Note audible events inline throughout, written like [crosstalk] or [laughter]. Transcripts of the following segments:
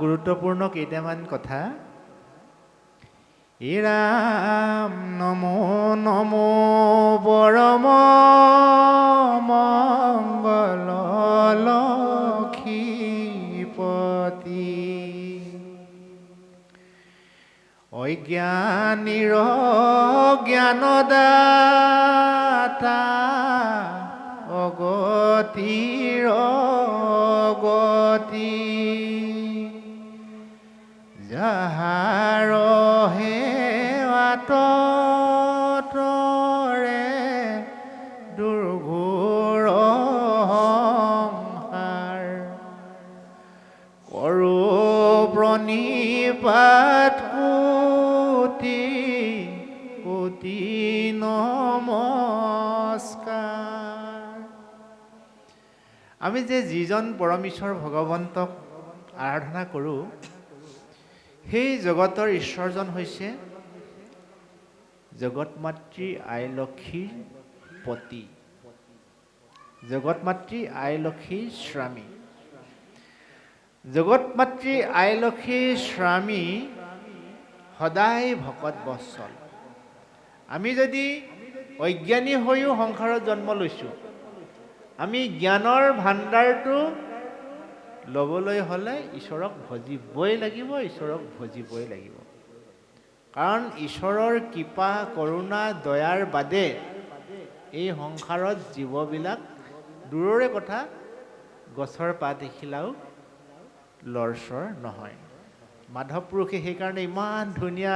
গুৰুত্বপূৰ্ণ কেইটামান কথা। ই ৰাম নমো নমো পৰম মংগল লক্ষীপতি অজ্ঞানীৰ জ্ঞানদাতা অগতিৰ গতি যাহাৰ সেৱাতৰে দুৰ্ঘোৰ সংসাৰ। কৰো প্ৰণিপাত কোটি কোটি নমস্কাৰ। আমি যে যিজন পৰমেশ্বৰ ভগৱন্তক আৰাধনা কৰোঁ সেই জগতৰ ঈশ্বৰজন হৈছে জগত মাতৃ আই লক্ষীৰ পতি। জগত মাতৃ আই লক্ষীৰ স্বামী। জগত মাতৃ আই লক্ষীৰ স্বামী সদায় ভকত বৎসল। আমি যদি অজ্ঞানী হৈও সংসাৰত জন্ম লৈছোঁ, আমি জ্ঞানৰ ভাণ্ডাৰটো ল'বলৈ হ'লে ঈশ্বৰক ভজিবই লাগিব ঈশ্বৰক ভজিবই লাগিব। কাৰণ ঈশ্বৰৰ কৃপা কৰোণা দয়াৰ বাদে এই সংসাৰত জীৱবিলাক দূৰৰে কথা গছৰ পাত এখিলাও লৰচৰ নহয়। মাধৱ পুৰুষে সেইকাৰণে ইমান ধুনীয়া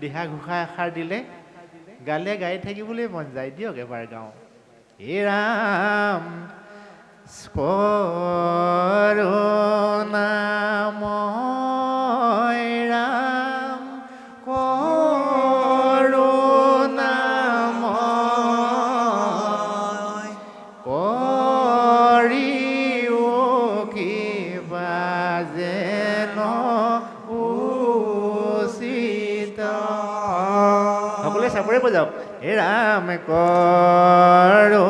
দিহা ঘোষা এষাৰ দিলে। গালে গাই থাকিবলৈ মন যায়। দিয়ক এবাৰ গাওঁ। হে ৰাম! স্পরণাময় রাম করুণাময় করিও কি বাজে উচিত। সকলে চাপৰে বজাওক। ৰাম করুণা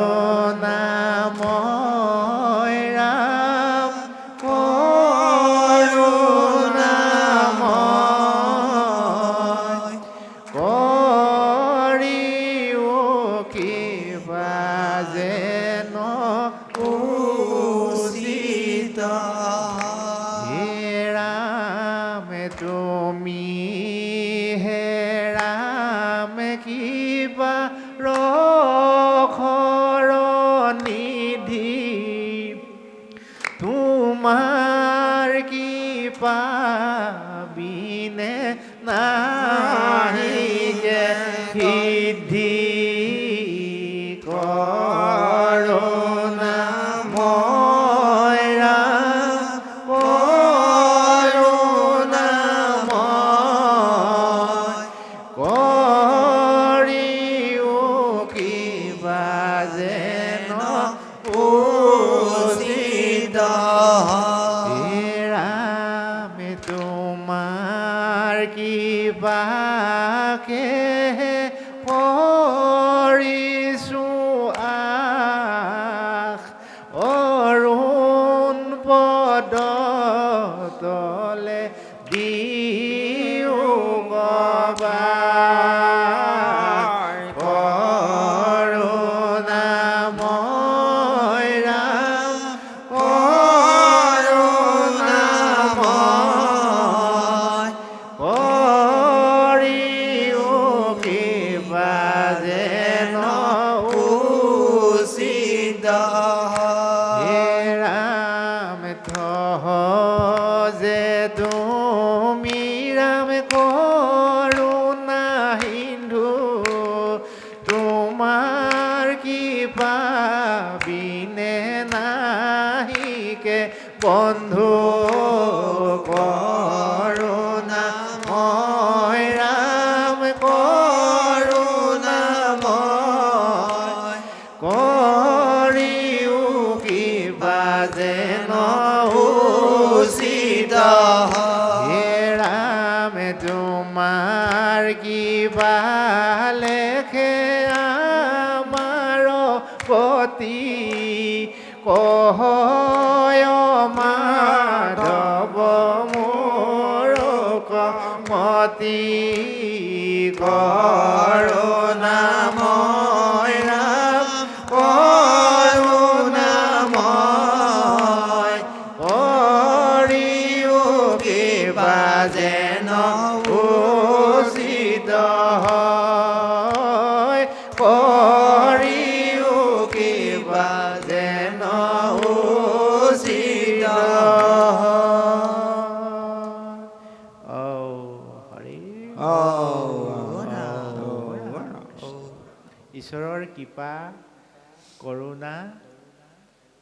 ชีวาโร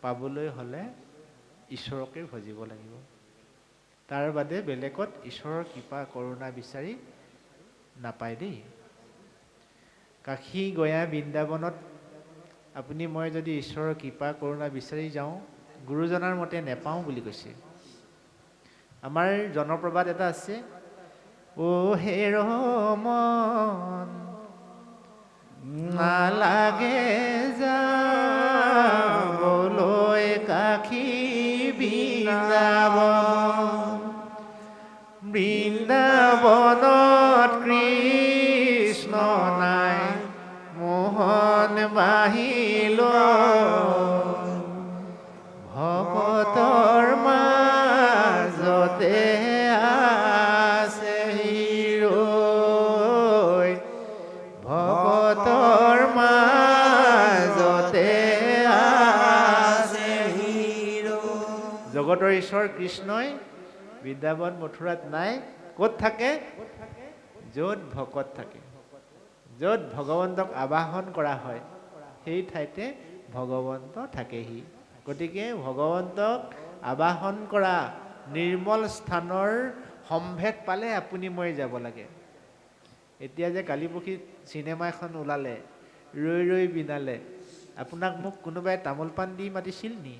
পাবলৈ হ'লে ঈশ্বৰকে ভজিব লাগিব। তাৰ বাদে বেলেগত ঈশ্বৰৰ কৃপা কৰোণা বিচাৰি নাপায় দেই। কাশী গয়া বৃন্দাবনত আপুনি মই যদি ঈশ্বৰৰ কৃপা কৰোণা বিচাৰি যাওঁ গুৰুজনাৰ মতে নেপাওঁ বুলি কৈছে। আমাৰ জনপ্ৰবাদ এটা আছে অ' হে ৰমন নালাগে যাবলৈ বৃন্দাবন ঈশ্বৰ কৃষ্ণই, বৃন্দাবন মথুৰাত নাই, ক'ত থাকে? য'ত ভকত থাকে। য'ত ভগৱন্তক আবাহন কৰা হয়। সেই ঠাইতে ভগৱন্ত থাকেহি। গতিকে ভগৱন্তক আবাহন কৰা নিৰ্মল স্থানৰ সম্ভেদ পালে আপুনি মই যাব লাগে। এতিয়া যে কালিপুখী চিনেমা এখন ওলালে, ৰৈ ৰৈ বিনালে, আপোনাক মোক কোনোবাই তামোল পাণ দি মাতিছিল নি?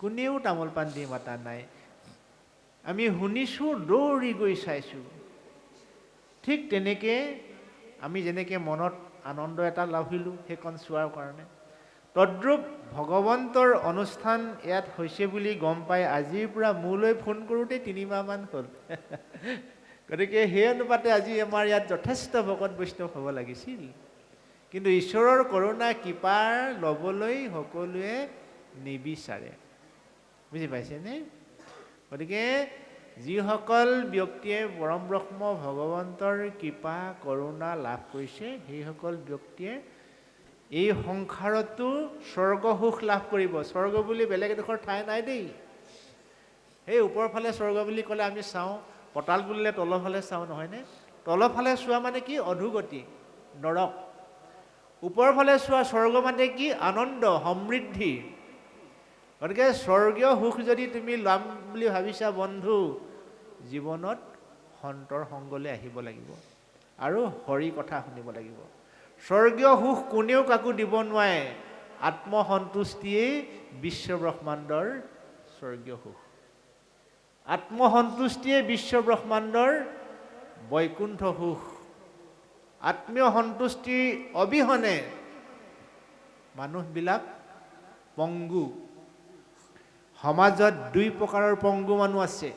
কোনেও তামোল পাণ দি মাতা নাই। আমি শুনিছোঁ, দৌৰি গৈ চাইছোঁ। ঠিক তেনেকৈ আমি যেনেকৈ মনত আনন্দ এটা লাভিলোঁ সেইখন চোৱাৰ কাৰণে। তদ্ৰূপ ভগৱন্তৰ অনুষ্ঠান ইয়াত হৈছে বুলি গম পাই আজিৰ পৰা মোলৈ ফোন কৰোঁতেই তিনিমাহমান হ'ল। [laughs] গতিকে সেই অনুপাতে আজি আমাৰ ইয়াত যথেষ্ট ভকত বৈষ্ণৱ হ'ব লাগিছিল। কিন্তু ঈশ্বৰৰ কৰোণা কৃপাৰ ল'বলৈ সকলোৱে নিবিচাৰে। বুজি পাইছেনে? গতিকে যিসকল ব্যক্তিয়ে পৰম ব্ৰহ্ম ভগৱন্তৰ কৃপা, কৰোণা লাভ কৰিছে, সেইসকল ব্যক্তিয়ে এই সংসাৰতো স্বৰ্গ সুখ লাভ কৰিব। স্বৰ্গ বুলি বেলেগ এডোখৰ ঠাই নাই দেই। সেই ওপৰৰ ফালে স্বৰ্গ বুলি ক'লে আমি চাওঁ পতাল বুলিলে তলৰ ফালে চাওঁ, নহয়নে? তলৰ ফালে চোৱা মানে কি? অধোগতি, নৰক। ওপৰৰ ফালে চোৱা স্বৰ্গ মানে কি? আনন্দ, সমৃদ্ধি। গতিকে স্বৰ্গীয় সুখ যদি তুমি ল'ম বুলি ভাবিছা বন্ধু জীৱনত সন্তৰ সংগলৈ আহিব লাগিব আৰু হৰি কথা শুনিব লাগিব। স্বৰ্গীয় সুখ কোনেও কাকো দিব নোৱাৰে। আত্মসন্তুষ্টিয়েই বিশ্ব ব্ৰহ্মাণ্ডৰ স্বৰ্গীয় সুখ। আত্মসন্তুষ্টিয়ে বিশ্ব ব্ৰহ্মাণ্ডৰ বৈকুণ্ঠ সুখ। আত্মীয় সন্তুষ্টিৰ অবিহনে মানুহবিলাক পংগু। সমাজত দুই প্ৰকাৰৰ পংগু মানুহ আছে।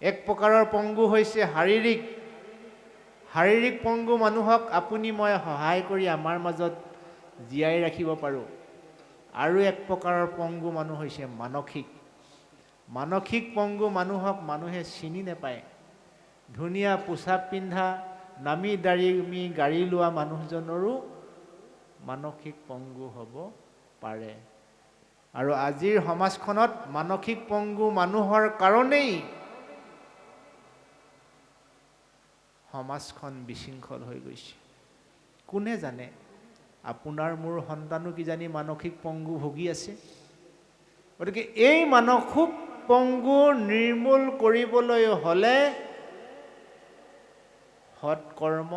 এক প্ৰকাৰৰ পংগু হৈছে শাৰীৰিক। শাৰীৰিক পংগু মানুহক আপুনি মই সহায় কৰি আমাৰ মাজত জীয়াই ৰাখিব পাৰোঁ। আৰু এক প্ৰকাৰৰ পংগু মানুহ হৈছে মানসিক। মানসিক পংগু মানুহক মানুহে চিনি নাপায়। ধুনীয়া পোচাক পিন্ধা নামি দাড়ি গাড়ী লোৱা মানুহজনৰো মানসিক পংগু হ'ব পাৰে। আৰু আজিৰ সমাজখনত মানসিক পংগু মানুহৰ কাৰণেই সমাজখন বিশৃংখল হৈ গৈছে। কোনে জানে? আপোনাৰ মোৰ সন্তানো কিজানি মানসিক পংগু ভুগি আছে? গতিকে এই মানসিক পংগু নিৰ্মূল কৰিবলৈ হ'লে সৎ কৰ্ম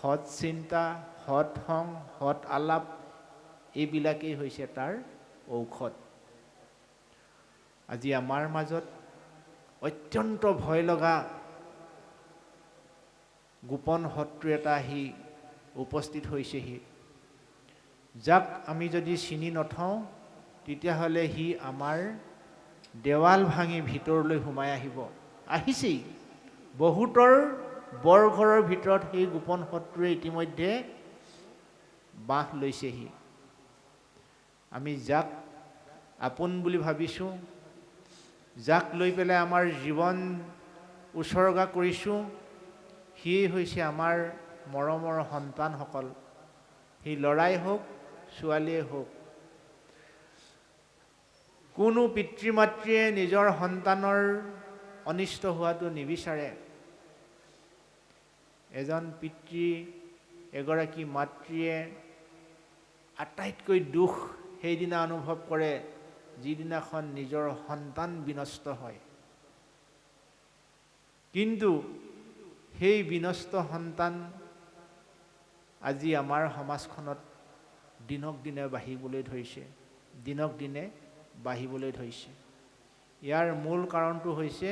সৎ চিন্তা সৎ সং সৎ আলাপ এইবিলাকেই হৈছে তাৰ ঔষধ। আজি আমাৰ মাজত অত্যন্ত ভয় লগা গোপন শত্ৰু এটা আহি উপস্থিত হৈছেহি। যাক আমি যদি চিনি নথওঁ তেতিয়াহ'লে সি আমাৰ দেৱাল ভাঙি ভিতৰলৈ সোমাই আহিব। আহিছেই। বহুতৰ বৰঘৰৰ ভিতৰত সেই গোপন শত্ৰুৱে ইতিমধ্যে বাঁহ লৈছেহি। আমি যাক আপোন বুলি ভাবিছোঁ যাক লৈ পেলাই আমাৰ জীৱন উচৰ্গা কৰিছোঁ সিয়েই হৈছে আমাৰ মৰমৰ সন্তানসকল। সি ল'ৰাই হওক ছোৱালীয়ে হওক। কোনো পিতৃ মাতৃয়ে নিজৰ সন্তানৰ অনিষ্ট হোৱাটো নিবিচাৰে। এজন পিতৃ এগৰাকী মাতৃয়ে আটাইতকৈ দুখ সেইদিনা অনুভৱ কৰে যিদিনাখন নিজৰ সন্তান বিনষ্ট হয়। কিন্তু সেই বিনষ্ট সন্তান আজি আমাৰ সমাজখনত দিনক দিনে বাঢ়িবলৈ ধৰিছে দিনক দিনে বাঢ়িবলৈ ধৰিছে। ইয়াৰ মূল কাৰণটো হৈছে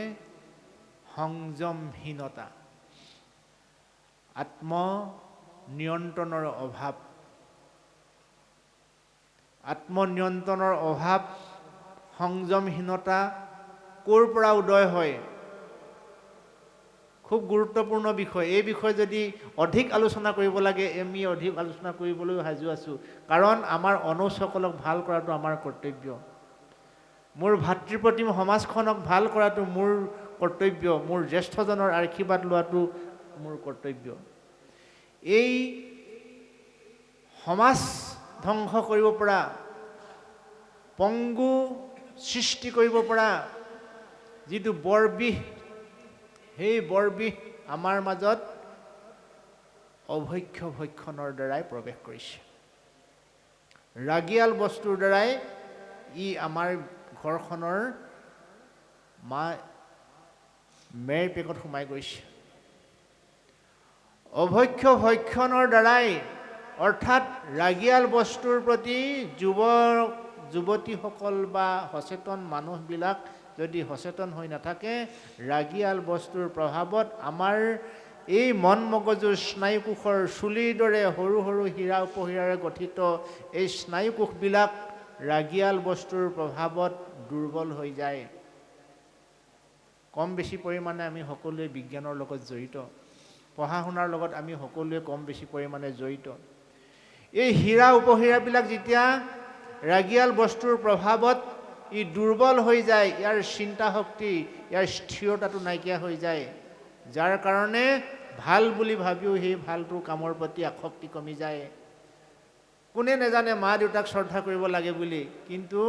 সংযমহীনতা। আত্মনিয়ন্ত্ৰণৰ অভাৱ। আত্মনিয়ন্ত্ৰণৰ অভাৱ, সংযমহীনতা ক'ৰ পৰা উদয় হয়? খুব গুৰুত্বপূৰ্ণ বিষয়। এই বিষয়ে যদি অধিক আলোচনা কৰিব লাগে, আমি অধিক আলোচনা কৰিবলৈ সাজু আছোঁ। কাৰণ আমাৰ অনুজসকলক ভালো কৰাটো আমাৰ কৰ্তব্য। মোৰ ভাতৃপ্ৰতিম সমাজখনক ভালো কৰাটো মোৰ কৰ্তব্য। মোৰ জ্যেষ্ঠজনৰ আশীৰ্বাদ লোৱাটো মোৰ কৰ্তব্য। এই সমাজ ধ্বংস কৰিব পৰা। পংগু সৃষ্টি কৰিব পৰা। যিটো বৰবিষ সেই বৰবিষ আমাৰ মাজত অভক্ষ ভক্ষণৰ দ্বাৰাই প্ৰৱেশ কৰিছে। ৰাগিয়াল বস্তুৰ দ্বাৰাই ই আমাৰ ঘৰখনৰ মা মেৰ পেকত সোমাই গৈছে। অভক্ষ ভক্ষণৰ দ্বাৰাই অৰ্থাৎ ৰাগিয়াল বস্তুৰ প্ৰতি যুৱ যুৱতীসকল বা সচেতন মানুহবিলাক যদি সচেতন হৈ নাথাকে ৰাগিয়াল বস্তুৰ প্ৰভাৱত আমাৰ এই মন মগজুৰ স্নায়ুকোষৰ চুলিৰ দৰে সৰু সৰু হীৰা উপহীৰাৰে গঠিত এই স্নায়ুকোষবিলাক ৰাগিয়াল বস্তুৰ প্ৰভাৱত দুৰ্বল হৈ যায়। কম বেছি পৰিমাণে আমি সকলোৱে বিজ্ঞানৰ লগত জড়িত। পঢ়া শুনাৰ লগত আমি সকলোৱে কম বেছি পৰিমাণে জড়িত। এই হীৰা উপহীৰাবিলাক যেতিয়া ৰাগিয়াল বস্তুৰ প্ৰভাৱত ই দুৰ্বল হৈ যায় ইয়াৰ চিন্তা শক্তি ইয়াৰ স্থিৰতাটো নাইকিয়া হৈ যায়। যাৰ কাৰণে ভাল বুলি ভাবিও সেই ভালটো কামৰ প্ৰতি আসক্তি কমি যায়। কোনে নাজানে মা দেউতাক শ্ৰদ্ধা কৰিব লাগে বুলি কিন্তু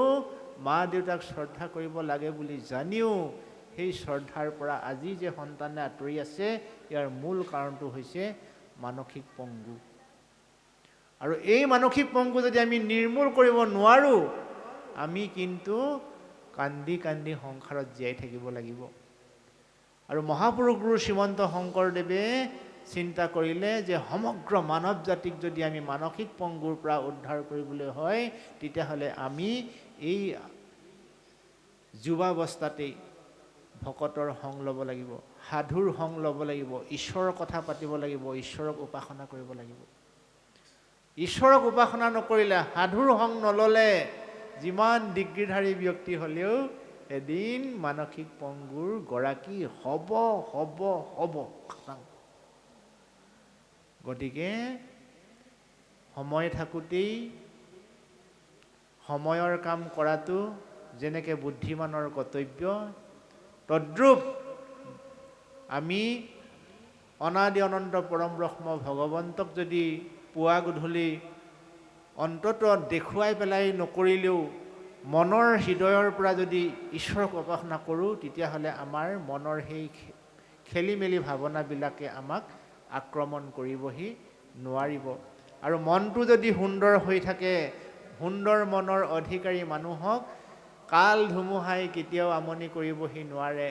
মা দেউতাক শ্ৰদ্ধা কৰিব লাগে বুলি জানিও সেই শ্ৰদ্ধাৰ পৰা আজি যে সন্তানে আঁতৰি আছে ইয়াৰ মূল কাৰণটো হৈছে মানসিক পংগু। আৰু এই মানসিক পংগু যদি আমি নিৰ্মূল কৰিব নোৱাৰোঁ, আমি কিন্তু কান্দি কান্দি সংসাৰত জীয়াই থাকিব লাগিব। আৰু মহাপুৰুষ গুৰু শ্ৰীমন্ত শংকৰদেৱে চিন্তা কৰিলে যে সমগ্ৰ মানৱ জাতিক যদি আমি মানসিক পংগুৰ পৰা উদ্ধাৰ কৰিবলৈ হয়, তেতিয়াহ'লে আমি এই যুৱাৱস্থাতেই ভকতৰ সং ল'ব লাগিব, সাধুৰ সং ল'ব লাগিব, ঈশ্বৰৰ কথা পাতিব লাগিব, ঈশ্বৰক উপাসনা কৰিব লাগিব। ঈশ্বৰক উপাসনা নকৰিলে সাধুৰ সং নল'লে যিমান ডিগ্ৰীধাৰী ব্যক্তি হ'লেও এদিন মানসিক পংগুৰ গৰাকী হ'ব হ'ব হ'ব গতিকে সময় থাকোঁতেই সময়ৰ কাম কৰাটো যেনেকৈ বুদ্ধিমানৰ কৰ্তব্য তদ্ৰূপ আমি অনাদি অনন্ত পৰম ব্ৰহ্ম ভগৱন্তক যদি পুৱা গধূলি অন্তত দেখুৱাই পেলাই নকৰিলেও মনৰ হৃদয়ৰ পৰা যদি ঈশ্বৰক উপাসনা কৰোঁ তেতিয়াহ'লে আমাৰ মনৰ সেই খেলি মেলি ভাৱনাবিলাকে আমাক আক্ৰমণ কৰিবহি নোৱাৰিব। আৰু মনটো যদি সুন্দৰ হৈ থাকে সুন্দৰ মনৰ অধিকাৰী মানুহক কাল ধুমুহাই কেতিয়াও আমনি কৰিবহি নোৱাৰে।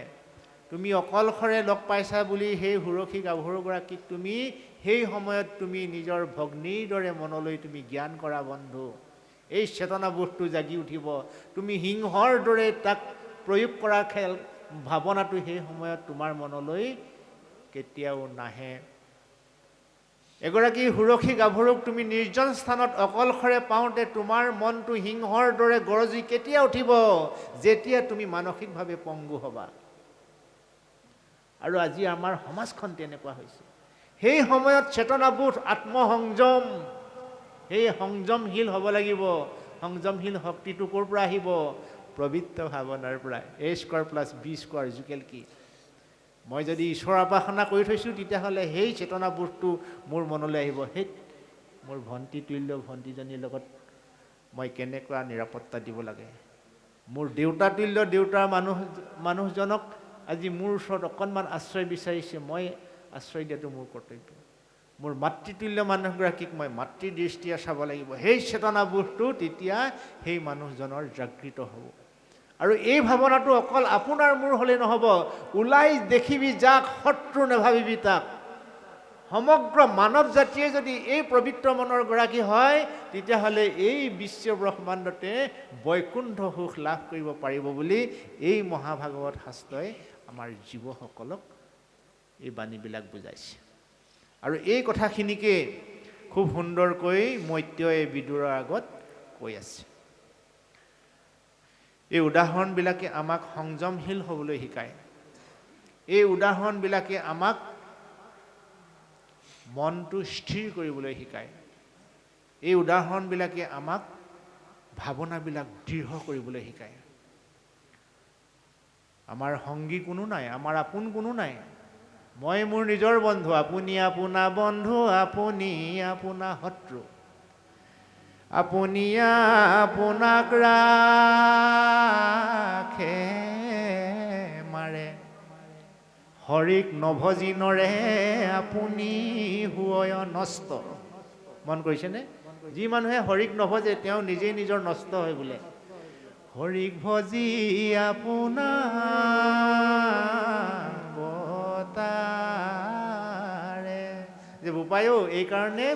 তুমি অকলশৰে লগ পাইছা বুলি সেই সুৰক্ষী গাভৰুগৰাকীক তুমি সেই সময়ত তুমি নিজৰ ভগ্নীৰ দৰে মনলৈ তুমি জ্ঞান কৰা বন্ধু। এই চেতনাবোধটো জাগি উঠিব। তুমি সিংহৰ দৰে তাক প্ৰয়োগ কৰা খেল ভাৱনাটো সেই সময়ত তোমাৰ মনলৈ কেতিয়াও নাহে। এগৰাকী সুৰক্ষী গাভৰুক তুমি নিৰ্জন স্থানত অকলশৰে পাওঁতে তোমাৰ মনটো সিংহৰ দৰে গৰজি কেতিয়া উঠিব? যেতিয়া তুমি মানসিকভাৱে পংগু হ'বা। আৰু আজি আমাৰ সমাজখন তেনেকুৱা হৈছে। সেই সময়ত চেতনাবোধ আত্মসংযম। সেই সংযমশীল হ'ব লাগিব। সংযমশীল শক্তিটো ক'ৰ পৰা আহিব? পবিত্ৰ ভাৱনাৰ পৰা। A square plus B square equal কি? মই যদি ঈশ্বৰৰ উপাসনা কৰি থৈছোঁ তেতিয়াহ'লে সেই চেতনাবোধটো মোৰ মনলৈ আহিব। সেই মোৰ ভণ্টি তুল্য ভণ্টিজনীৰ লগত মই কেনেকুৱা নিৰাপত্তা দিব লাগে? মোৰ দেউতা তুল্য দেউতাৰ মানুহ মানুহজনক আজি মোৰ ওচৰত অকণমান আশ্ৰয় বিচাৰিছে। মই আশ্ৰয় দিয়াটো মোৰ কৰ্তব্য। মোৰ মাতৃতুল্য মানুহগৰাকীক মই মাতৃ দৃষ্টিৰে চাব লাগিব। সেই চেতনাবোধটো তেতিয়া সেই মানুহজনৰ জাগৃত হ'ব। আৰু এই ভাৱনাটো অকল আপোনাৰ মোৰ হ'লেই নহ'ব। ওলাই দেখিবি যাক, শত্ৰু নাভাবিবি তাক। সমগ্ৰ মানৱ জাতিয়ে যদি এই পবিত্ৰ মনৰ গৰাকী হয়, তেতিয়াহ'লে এই বিশ্ব ব্ৰহ্মাণ্ডতে বৈকুণ্ঠ সুখ লাভ কৰিব পাৰিব বুলি এই মহাভাগৱত শাস্ত্ৰই আমাৰ জীৱসকলক এই বাণীবিলাক বুজাইছে। আৰু এই কথাখিনিকে খুব সুন্দৰকৈ মৈত্ৰই বিদুৰৰ আগত কৈ আছে। এই উদাহৰণবিলাকে আমাক সংযমশীল হ'বলৈ শিকায়। এই উদাহৰণবিলাকে আমাক মনটো স্থিৰ কৰিবলৈ শিকায়। এই উদাহৰণবিলাকে আমাক ভাৱনাবিলাক দৃঢ় কৰিবলৈ শিকায়। আমাৰ সংগী কোনো নাই আমাৰ আপোন কোনো নাই। মই মোৰ নিজৰ বন্ধু আপুনি আপোনা বন্ধু আপুনি আপোনা শত্ৰু। আপুনি আপোনাক ৰাখে মাৰে। হৰিক নভজিনৰে আপুনি হুয় নষ্ট। মন কৰিছেনে যি মানুহে হৰিক নভজে তেওঁ নিজেই নিজৰ নষ্ট হয় বোলে। হৰিক ভজি আপোনাৰ যে বোপায়ো এইকাৰণে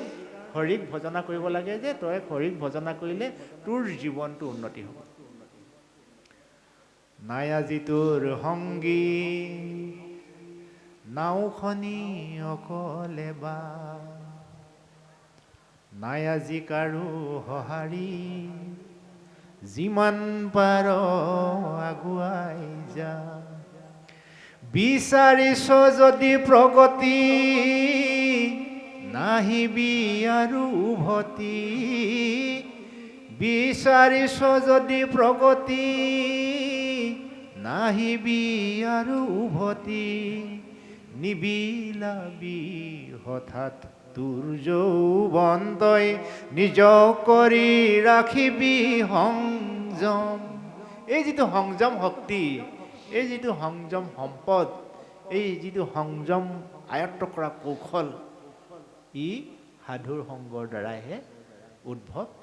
হৰিক ভজনা কৰিব লাগে যে তই হৰিক ভজনা কৰিলে তোৰ জীৱনটো উন্নতি হ'ব। নাই আজি তোৰ সংগী নাওখনি অকলে বা। নাই আজি কাৰো সঁহাৰি যিমান পাৰ আগুৱাই যা। বিচাৰিছ যদি প্ৰগতি নাহিবি আৰু উভতি বিচাৰিছ যদি প্ৰগতি নাহিবি আৰু উভতি নিবিলাবি হঠাৎ তোৰ নিজ কৰি ৰাখিবি সংযম এই যিটো সংযম শক্তি, এই যিটো সংযম সম্পদ, এই যিটো সংযম আয়ত্ত কৰা কৌশল ই সাধুৰ সংগৰ দ্বাৰাইহে উদ্ভৱ